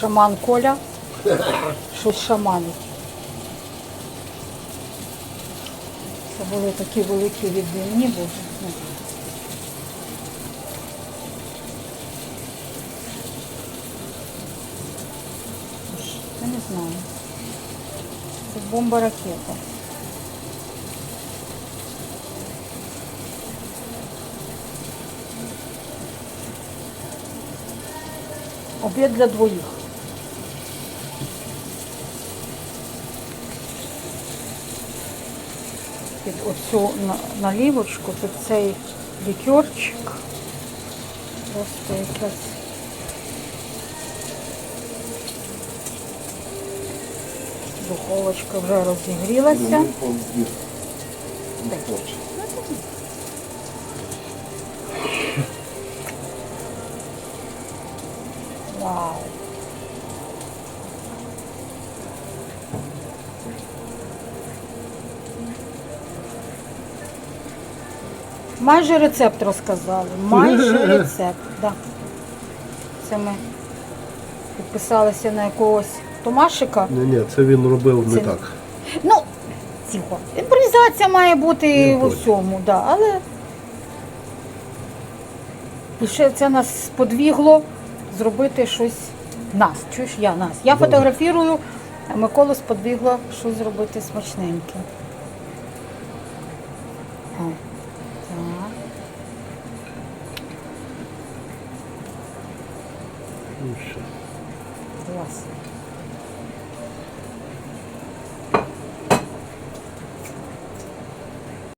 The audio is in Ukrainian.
Шаман Коля. Щось шаманить. Це були такі великі відбивні, боже. ну. Я не знаю. Це бомба ракета. Обід для двоїх. Під оцю на- налівочку, під цей лікерчик. Просто якась. Духовочка вже розігрілася. Вау. Майже рецепт розказали. Майже рецепт, да. Це ми підписалися на якогось Томашика. Ні, ні, це він робив не Це- так. Ну, тихо. Імпровізація має бути Я в усьому, да, але лише це нас сподвігло зробити щось нас. Чуєш, я нас. Я Добре. фотографірую, а Миколу сподвігло щось зробити смачненьке. О, так. Ну, що. Клас.